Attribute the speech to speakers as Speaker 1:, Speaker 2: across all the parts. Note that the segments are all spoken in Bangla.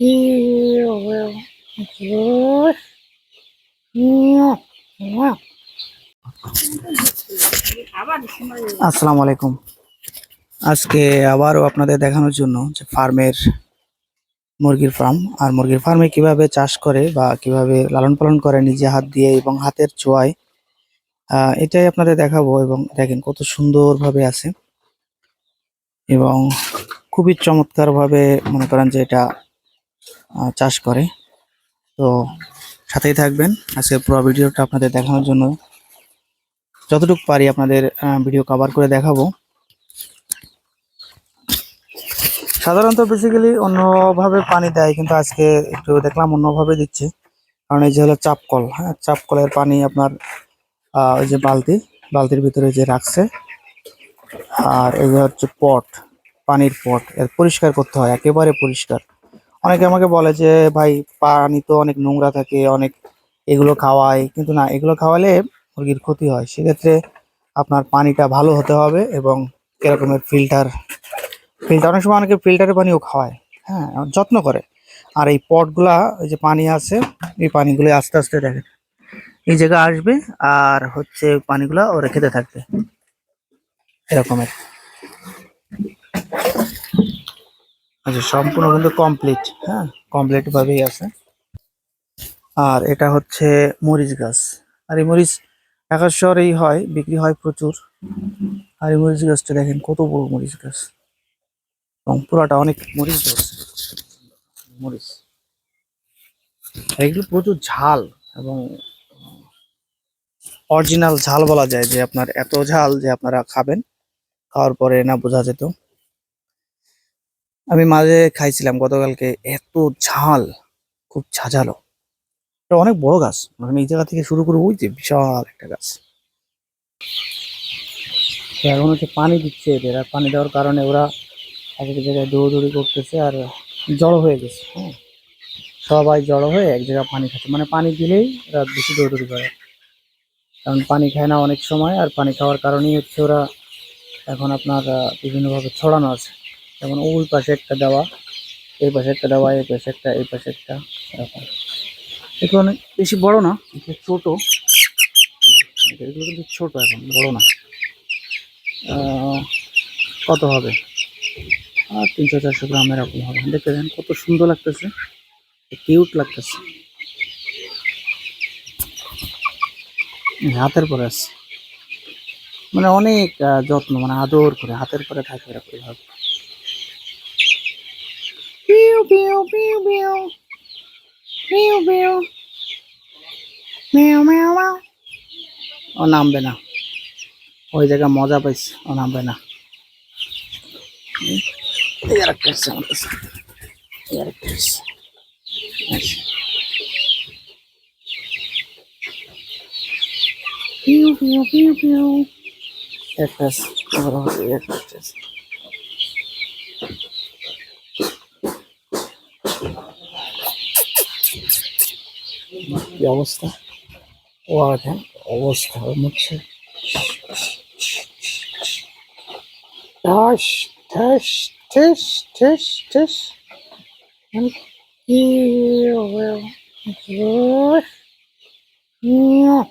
Speaker 1: Here will tush. Yeah, yeah. আসসালামু আলাইকুম আজকে আবারও আপনাদের দেখানোর জন্য যে ফার্মের মুরগির ফার্ম আর মুরগির ফার্মে কীভাবে চাষ করে বা কীভাবে লালন পালন করে নিজে হাত দিয়ে এবং হাতের ছোঁয়ায় এটাই আপনাদের দেখাবো এবং দেখেন কত সুন্দরভাবে আছে। এবং খুবই চমৎকার ভাবে মনে করেন যে এটা চাষ করে। তো সাথেই থাকবেন। আজকে পুরো ভিডিওটা আপনাদের দেখানোর জন্য যতটুকু পারি আপনাদের ভিডিও কভার করে দেখাবো। সাধারণত বেসিক্যালি অন্যভাবে পানি দেয়, কিন্তু আজকে একটু দেখলাম অন্যভাবে দিচ্ছে। কারণ এই যে হলো চাপ কল হ্যাঁ? চাপ কলের পানি আপনার ওই যে বালতি, বালতির ভিতরে যে রাখছে। আর এই হচ্ছে পট, পানির পট, এর পরিষ্কার করতে হয়, একেবারে পরিষ্কার। অনেকে আমাকে বলে যে, ভাই, পানি তো অনেক নোংরা থাকে, অনেক এগুলো খাওয়ায় কিন্তু না, এগুলো খাওয়ালে মুরগির ক্ষতি হয়। সেক্ষেত্রে আপনার পানিটা ভালো হতে হবে এবং এরকমের ফিল্টার ফিল্টার, অনেক সময় অনেকে ফিল্টারের পানিও খাওয়ায় হ্যাঁ যত্ন করে। আর এই পটগুলা, ওই যে পানি আছে, এই পানিগুলো আস্তে আস্তে দেখেন। এই জায়গায় আসবে আর হচ্ছে পানিগুলা ওরা খেতে থাকবে। এরকমের আচ্ছা সম্পূর্ণ কিন্তু কমপ্লিট হ্যাঁ? কমপ্লিট ভাবেই আছে। আর এটা হচ্ছে মরিচ গাছ। আর এই মরিচ ঢাকা শহরেই হয়, বিক্রি হয় প্রচুর। আর এই মরিচ গাছটা দেখেন, কত বড় মরিচ গাছ। এবং পুরাটা অনেক মরিচ ধরছে মরিচ। এগুলো প্রচুর ঝাল এবং অরিজিনাল ঝাল বলা যায় যে আপনার এত ঝাল যে আপনারা খাবেন। খাওয়ার পরে না বোঝা যেত। আমি মাঝে খাইছিলাম, গতকালকে এত ঝাল, খুব ঝাঁঝালো। এটা অনেক বড় গাছ মানে এই জায়গা থেকে শুরু করে ওই যে বিশাল একটা গাছ। এখন হচ্ছে পানি দিচ্ছে এদের, আর পানি দেওয়ার কারণে ওরা এক এক জায়গায় দৌড়দৌড়ি করতেছে আর জড়ো হয়ে গেছে হ্যাঁ। সবাই জড়ো হয়ে এক জায়গায় পানি খাচ্ছে মানে পানি দিলেই ওরা বেশি দৌড়দৌড়ি করে। কারণ পানি খায় না অনেক সময়, আর পানি খাওয়ার কারণেই হচ্ছে ওরা এখন আপনার বিভিন্নভাবে ছড়ানো আছে। যেমন ওই পাশে একটা দেওয়া, এই পাশে একটা দেওয়া, এই পাশে একটা, এই পাশে একটা, এরকম। এগুলো অনেক বেশি বড় না একটু ছোট। এগুলো কিন্তু ছোট এখন, বড় না। কত হবে? আর তিনশো চারশো গ্রাম এরকম হবে। দেখতে দেন কত সুন্দর লাগতেছে কিউট লাগতেছে। হাতের পরে আছে। মানে অনেক যত্ন মানে আদর করে হাতের পরে থাকে এরকম ভাবে। পিউ পিউ পিউ পিউ। পিউ পিউ। মিউ মিউ ও নামবে না। ওই জায়গায় মজা পাইছে ও নামবে না। আর একটা এসছে আমার কাছে। এই আর একটা এসছে। আচ্ছা। পিউ পিউ পিউ পিউ একটা আছে, আবার হবে, এই একটা আছে। কি অবস্থা ও দেখেন অবস্থা ওর মুখে ঠাস ঠাস ঠাস ঠাস ঠাস and here will tush. Yeah,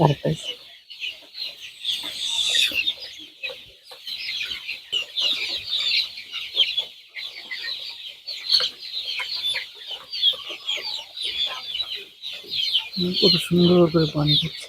Speaker 1: আরেকটা হুম, কত সুন্দর করে পানি দিচ্ছে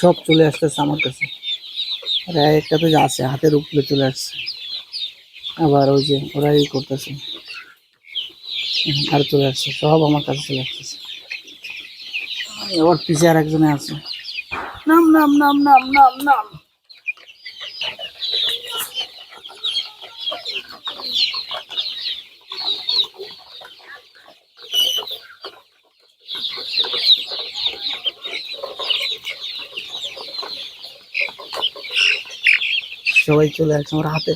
Speaker 1: সব চলে আসতেছে আমার কাছে। আর একটা তো আছে, হাতের উপরে চলে আসছে। আবার ওই যে ওরা ওরাই করতেছে। আর চলে আসছে, সব আমার কাছে চলে আসতেছে। আবার পিছিয়ে আর একজনে আছে। নাম নাম নাম নাম নাম নাম। সবাই চলে আসছে আমার হাতে।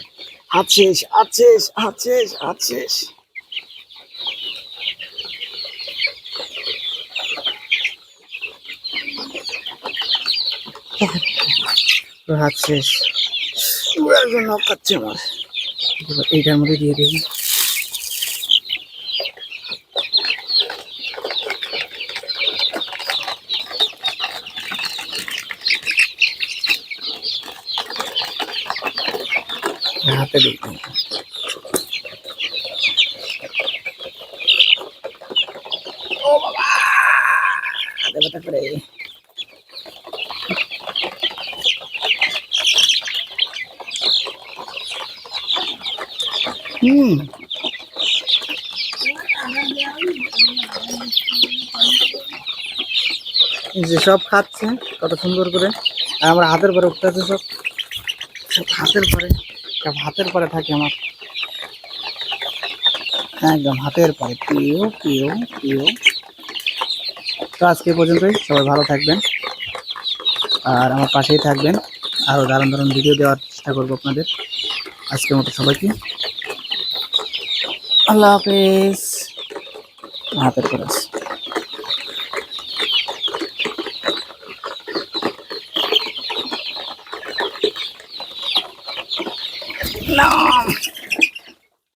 Speaker 1: হাত শেষ হাত শেষ হাত শেষ হাত শেষ হাত শেষ আমার এইটার মধ্যে দিয়ে দেখি। হাতে ব্যথা করে। হুম। যে সব খাচ্ছে কত সুন্দর করে। আর আমার হাতের পরে উঠতে আছে সব। সব হাতের পরে। সব হাতের পরে থাকে আমার। একদম হাতের পরে। প্রিয় প্রিয় প্রিয় তো আজকে পর্যন্তই। সবাই ভালো থাকবেন। আর আমার পাশেই থাকবেন। আরও দারুণ দারুণ ভিডিও দেওয়ার চেষ্টা করব আপনাদের। আজকের মতো সবাইকে। আল্লাহ হাফেজ। হাতের আছে